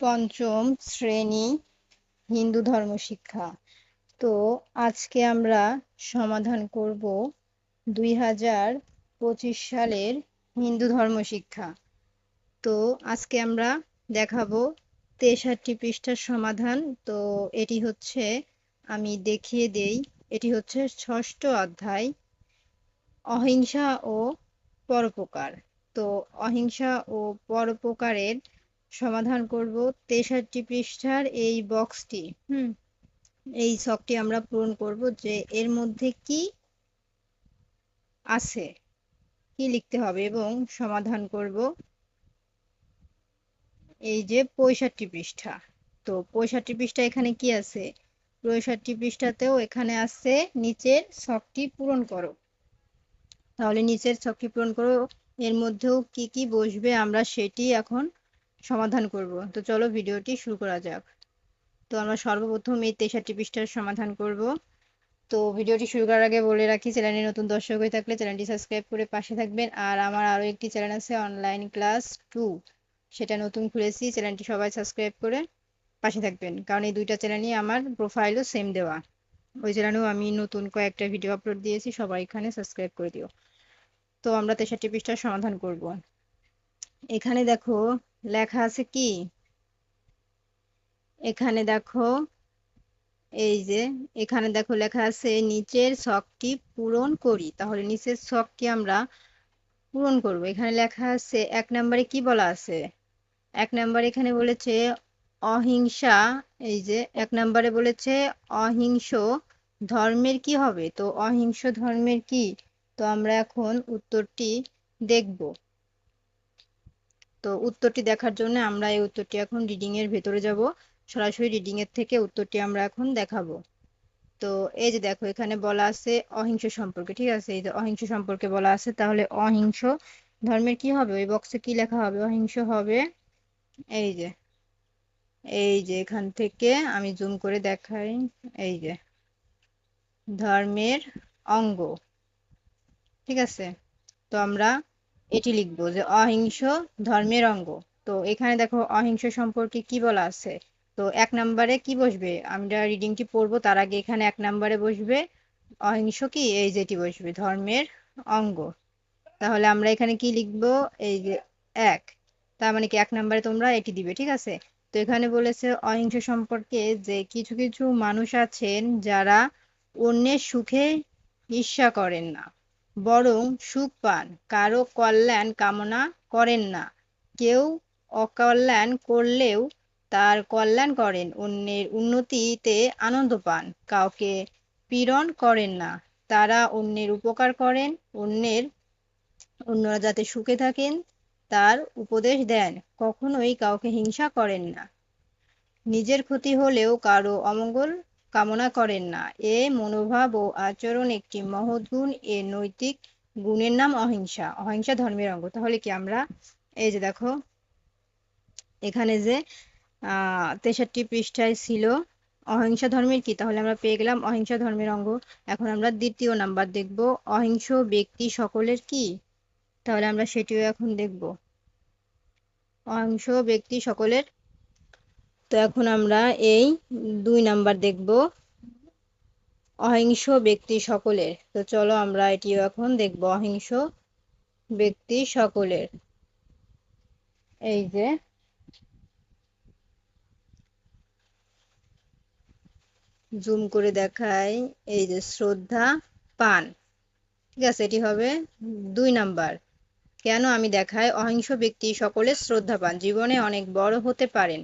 পঞ্চম শ্রেণি হিন্দু ধর্ম শিক্ষা। তো আজকে আমরা সমাধান করব দুই হাজার পঁচিশ সালের হিন্দু ধর্ম শিক্ষা। তো আজকে আমরা দেখাবো তেষট্টি পৃষ্ঠার সমাধান। তো এটি হচ্ছে, আমি দেখিয়ে দেই, এটি হচ্ছে ষষ্ঠ অধ্যায়, অহিংসা ও পরোপকার। তো অহিংসা ও পরোপকারের সমাধান করব। তেষট্টি পৃষ্ঠার এই বক্সটি হুম, এই ছকটি আমরা পূরণ করব যে এর মধ্যে কি আছে, কি লিখতে হবে এবং সমাধান করব। এই যে পঁয়ষট্টি পৃষ্ঠা, তো পঁয়ষট্টি পৃষ্ঠা এখানে কি আছে? পঁয়ষট্টি পৃষ্ঠাতেও এখানে আছে নিচের ছকটি পূরণ করো। তাহলে নিচের ছকটি পূরণ করো, এর মধ্যেও কি কি বসবে আমরা সেটি এখন সমাধান করব। তো চলো ভিডিওটি শুরু করা যাক। তো আমরা সর্বপ্রথম এই তেষট্টি পৃষ্ঠার সমাধান করব। তো ভিডিওটি শুরু করার আগে বলে রাখি, চ্যানেলে নতুন দর্শক হয়ে থাকলে চ্যানেলটি সাবস্ক্রাইব করে পাশে থাকবেন। আর আমার আরও একটি চ্যানেল আছে, অনলাইন ক্লাস টু। সেটা নতুন খুলেছি, চ্যানেলটি সবাই সাবস্ক্রাইব করে পাশে থাকবেন। কারণ এই দুইটা চ্যানেলই আমার প্রোফাইলও সেম দেওয়া। ওই চ্যানেলেও আমি নতুন কয়েকটা ভিডিও আপলোড দিয়েছি, সবাই এখানে সাবস্ক্রাইব করে দিও। তো আমরা তেষট্টি পৃষ্ঠার সমাধান করব। এখানে দেখো লেখা আছে কি? এখানে দেখো এই যে, এখানে দেখো লেখা আছে নিচের ছকটি পূরণ করি। তাহলে নিচের ছকটি আমরা পূরণ করব। এখানে লেখা আছে এক নম্বরে কি বলা আছে? এক নম্বরে এখানে বলেছে অহিংসা, এই যে এক নম্বরে বলেছে অহিংস ধর্মের কি হবে? তো অহিংস ধর্মের কি? তো আমরা এখন উত্তরটি দেখব। তো উত্তরটি দেখার জন্য আমরা এই উত্তরটি এখন রিডিং এর ভেতরে যাব। সরাসরি রিডিং এর থেকে উত্তরটি আমরা এখন দেখাবো। তো এই যে দেখো, এখানে বলা আছে অহিংস সম্পর্কে, ঠিক আছে? এই যে অহিংস সম্পর্কে বলা আছে, তাহলে অহিংস ধর্মের কি হবে? ওই বক্সে কি লেখা হবে? অহিংস হবে, এই যে এই যে এখান থেকে আমি জুম করে দেখাই, এই যে, ধর্মের অঙ্গ, ঠিক আছে? তো আমরা এটি লিখব যে অহিংস ধর্মের অঙ্গ। তো এখানে দেখো অহিংস সম্পর্কে কি বলা আছে? তো এক নম্বরে কি বসবে? আমরা রিডিংটি পড়ব তার আগে এখানে এক নম্বরে বসবে অহিংস কি? এই যেটি বসবে, ধর্মের অঙ্গ। তাহলে আমরা এখানে কি লিখব? এই যে এক। তার মানে কি এক নম্বরে তোমরা এটি দিবে, ঠিক আছে? তো এখানে বলেছে অহিংস সম্পর্কে যে কিছু কিছু মানুষ আছেন যারা অন্যের সুখে ঈর্ষা করেন না। বরং সুখ পান। কারও কল্যাণ কামনা করেন না। কেউ অকল্যাণ করলেও তার কল্যাণ করেন, অন্যের উন্নতিতে আনন্দ পান। কাউকে পীড়ন করেন না। তারা অন্যের উপকার করেন, অন্যের, অন্যরা যাতে সুখে থাকেন, তার উপদেশ দেন। কখনোই কাউকে হিংসা করেন না। নিজের ক্ষতি হলেও কারও অমঙ্গল কামনা করেন না। এ মনোভাব ও আচরণ একটি মহৎ গুণ এ নৈতিক গুণের নাম অহিংসা। অহিংসা ধর্মের অঙ্গ। তাহলে কি আমরা এই যে দেখো, এখানে যে আহ তেষট্টি পৃষ্ঠায় ছিল, অহিংসা ধর্মের কি? তাহলে আমরা পেয়ে গেলাম অহিংসা ধর্মের অঙ্গ। এখন আমরা দ্বিতীয় নাম্বার দেখব, অহিংস ব্যক্তি সকলের কি? তাহলে আমরা সেটিও এখন দেখব। অহিংস ব্যক্তি সকলের তো এখন আমরা এই দুই নাম্বার দেখব অহিংস ব্যক্তি সকলের। তো চলো আমরা এটিও এখন দেখব অহিংস ব্যক্তি সকলের। এই যে জুম করে দেখাই, এই যে শ্রদ্ধা পান। ঠিক আছে, এটি হবে দুই নাম্বার। কেন আমি দেখাই অহিংস ব্যক্তি সকলে শ্রদ্ধা পান? জীবনে অনেক বড় হতে পারেন।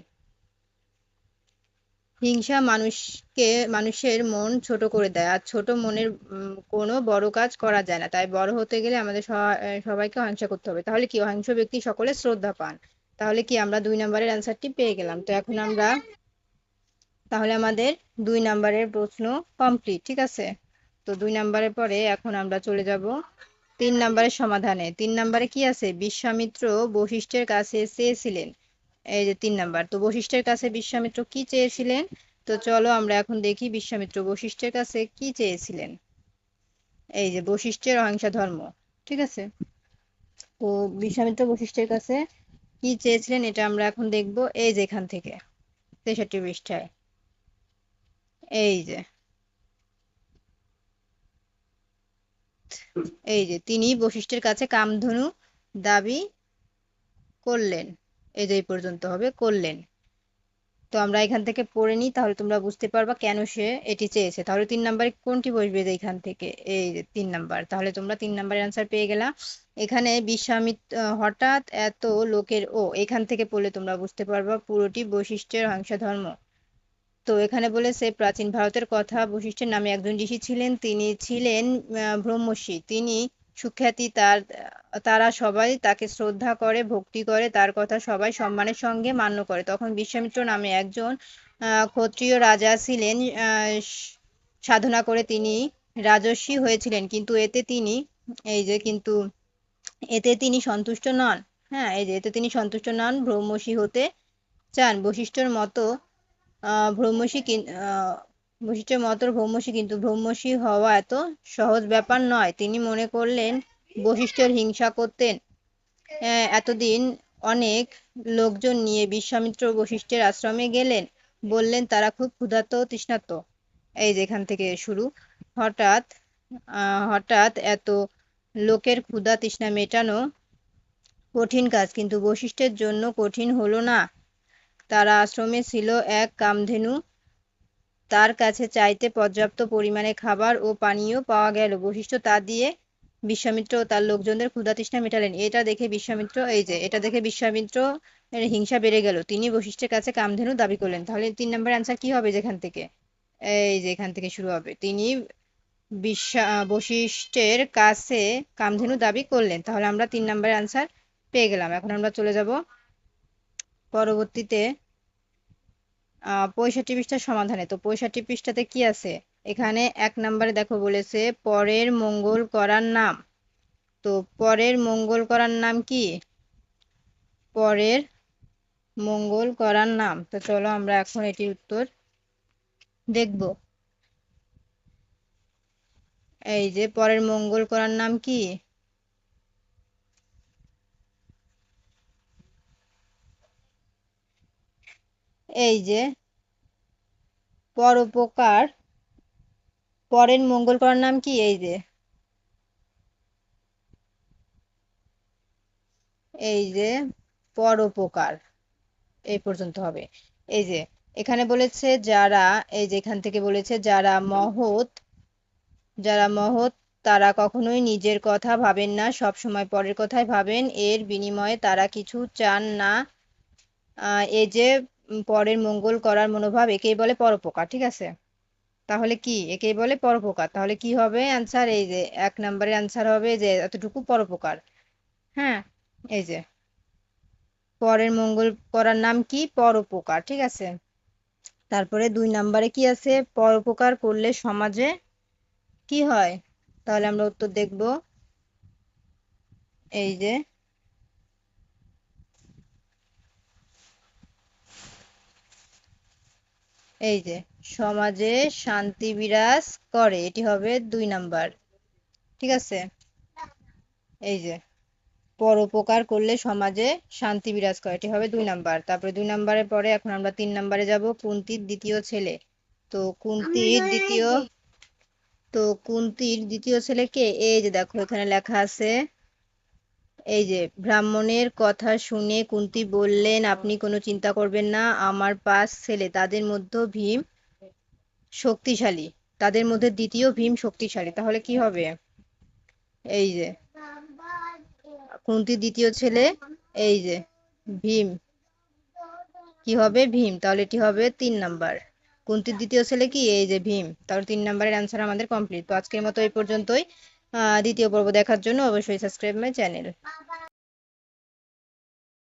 হিংসা মানুষকে, মানুষের মন ছোট করে দেয়। আর ছোট মনের কোনো বড় কাজ করা যায় না। তাই বড় হতে গেলে আমাদের সবাইকে অহিংসা করতে হবে। তাহলে কি অহিংস ব্যক্তি সকলে শ্রদ্ধা পান? তাহলে কি আমরা দুই নম্বরের অ্যান্সারটি পেয়ে গেলাম। তো এখন আমরা, তাহলে আমাদের দুই নাম্বারের প্রশ্ন কমপ্লিট ঠিক আছে? তো দুই নাম্বারের পরে এখন আমরা চলে যাব তিন নাম্বারের সমাধানে। তিন নাম্বারে কি আছে? বিশ্বামিত্র বশিষ্ঠের কাছে চেয়েছিলেন এই যে তিন নাম্বার, তো বশিষ্ঠের কাছে বিশ্বামিত্র কি চেয়েছিলেন? তো চলো আমরা এখন দেখি বিশ্বামিত্র বশিষ্ঠের কাছে কি চেয়েছিলেন। এই যে বশিষ্ঠের অহিংসা ধর্ম ঠিক আছে? তো বিশ্বামিত্র বশিষ্ঠের কাছে কি চেয়েছিলেন এটা আমরা এখন দেখব এই যে এখান থেকে, তেষট্টি পৃষ্ঠায়। এই যে এই যে তিনি বশিষ্ঠের কাছে কামধনু দাবি করলেন। এই যে এই পর্যন্ত হবে, করলেন। তো আমরা এখান থেকে পড়ে নিই, তাহলে তোমরা বুঝতে পারবা কেন সে এটি চেয়েছে। তাহলে তিন নাম্বারে কোনটি বসবে যে এখান থেকে? এই তিন নাম্বার। তাহলে তোমরা তিন নাম্বারের অ্যান্সার পেয়ে গেলা। এখানে বিশ্বামিত্র হঠাৎ এত লোকের ও, এখান থেকে পড়লে তোমরা বুঝতে পারবা পুরোটি বৈশিষ্ট্যের হিংসা ধর্ম তো এখানে বলেছে, প্রাচীন ভারতের কথা বৈশিষ্ট্যের নামে একজন ঋষি ছিলেন, তিনি ছিলেন ব্রহ্মর্ষি। তিনি সুখ্যাতি তার, তারা সবাই তাকে শ্রদ্ধা করে, ভক্তি করে, তার কথা সবাই সম্মানের সঙ্গে মান্য করে। তখন বিশ্বামিত্র নামে একজন ক্ষত্রিয় রাজা ছিলেন সাধনা করে তিনি রাজস্বী হয়েছিলেন। কিন্তু এতে তিনি, এই যে কিন্তু এতে তিনি সন্তুষ্ট নন। হ্যাঁ এই যে এতে তিনি সন্তুষ্ট নন, ব্রহ্মর্ষি হতে চান। বশিষ্ঠর মতো ব্রহ্মর্ষি বশিষ্ঠের মতো ব্রহ্মর্ষি কিন্তু ব্রহ্মর্ষি হওয়া এত সহজ ব্যাপার নয়। তিনি মনে করলেন বশিষ্ঠের হিংসা করতেন। এতদিন অনেক লোকজন নিয়ে বিশ্বামিত্র বশিষ্ঠের আশ্রমে গেলেন। বললেন, তারা খুব ক্ষুধার্ত তৃষ্ণার্ত। এই যেখান থেকে শুরু। হঠাৎ হঠাৎ এত লোকের ক্ষুধা, তৃষ্ণা মেটানো কঠিন কাজ, কিন্তু বশিষ্ঠের জন্য কঠিন হলো না। তারা আশ্রমে ছিল এক কামধেনু তার কাছে চাইতে পর্যাপ্ত পরিমাণে খাবার ও পানীয় পাওয়া গেল। বশিষ্ঠ তা দিয়ে বিশ্বামিত্র তার লোকজনদের ক্ষুধা তৃষ্ণা মেটালেন। এটা দেখে বিশ্বামিত্র, এই যে, এটা দেখে বিশ্বামিত্র হিংসা বেড়ে গেল। তিনি বশিষ্ঠের কাছে কামধেনু দাবি করলেন। তাহলে তিন নম্বর অ্যান্সার কি হবে যেখান থেকে? এই যে, এখান থেকে শুরু হবে। তিনি বিশ্বা, বশিষ্ঠের কাছে কামধেনু দাবি করলেন। তাহলে আমরা তিন নম্বরের অ্যান্সার পেয়ে গেলাম। এখন আমরা চলে যাব পরবর্তীতে পঁয়ষট্টি পৃষ্ঠার সমাধানে। তো পঁয়ষট্টি পৃষ্ঠাতে কি আছে? এখানে এক নম্বরে দেখো বলেছে, পরের মঙ্গল করার নাম। তো পরের মঙ্গল করার নাম কি? পরের মঙ্গল করার নাম। তো চলো আমরা এখন এটির উত্তর দেখব। এই যে, পরের মঙ্গল করার নাম কি? এই যে, পরোপকার, পরের মঙ্গল করার নাম কি? এই যে এই যে, পরোপকার, এই পর্যন্ত হবে। এই যে, এখানে বলেছে যারা, এই যে এখান থেকে বলেছে যারা মহৎ যারা মহৎ, তারা কখনোই নিজের কথা ভাবেন না, সব সময় পরের কথাই ভাবেন। এর বিনিময়ে তারা কিছু চান না। এই যে পরের মঙ্গল করার মনোভাব একেই বলে পরোপকার, ঠিক আছে? তাহলে কি? একেই বলে পরোপকার। তাহলে কি হবে? অ্যান্সার এই যে, এক নম্বরের অ্যান্সার হবে যে, এতটুকু পরোপকার। হ্যাঁ? এই যে, পরের মঙ্গল করার নাম কি? পরোপকার, ঠিক আছে? তারপরে দুই নম্বরে কি আছে? পরোপকার করলে সমাজে কি হয়? তাহলে আমরা উত্তর দেখব। এই যে এই যে সমাজে শান্তি বিরাজ করে এটি হবে দুই নাম্বার। ঠিক আছে? এই যে পরোপকার করলে সমাজে শান্তি বিরাজ করে এটি হবে দুই নাম্বার। তারপরে দুই নাম্বারের পরে এখন আমরা তিন নাম্বারে যাব কুন্তির দ্বিতীয় ছেলে। তো কুন্তির দ্বিতীয় তো কুন্তির দ্বিতীয় ছেলে কে? এই যে দেখো এখানে লেখা আছে এই যে, ব্রাহ্মণের কথা শুনে কুন্তি বললেন, আপনি কোনো চিন্তা করবেন না, আমার পাঁচ ছেলে, তাদের মধ্যে ভীম শক্তিশালী, তাদের মধ্যে দ্বিতীয় ভীম শক্তিশালী, তাহলে কি হবে? এই যে, কুন্তির দ্বিতীয় ছেলে, এই যে, ভীম, কি হবে? ভীম, তাহলে এটি হবে তিন নাম্বার। কুন্তির দ্বিতীয় ছেলে কি? এই যে, ভীম, তাহলে তিন নাম্বারের অ্যান্সার আমাদের কমপ্লিট তো আজকের মতো এই পর্যন্তই। দ্বিতীয় পর্ব দেখার জন্য অবশ্যই সাবস্ক্রাইব মাই চ্যানেল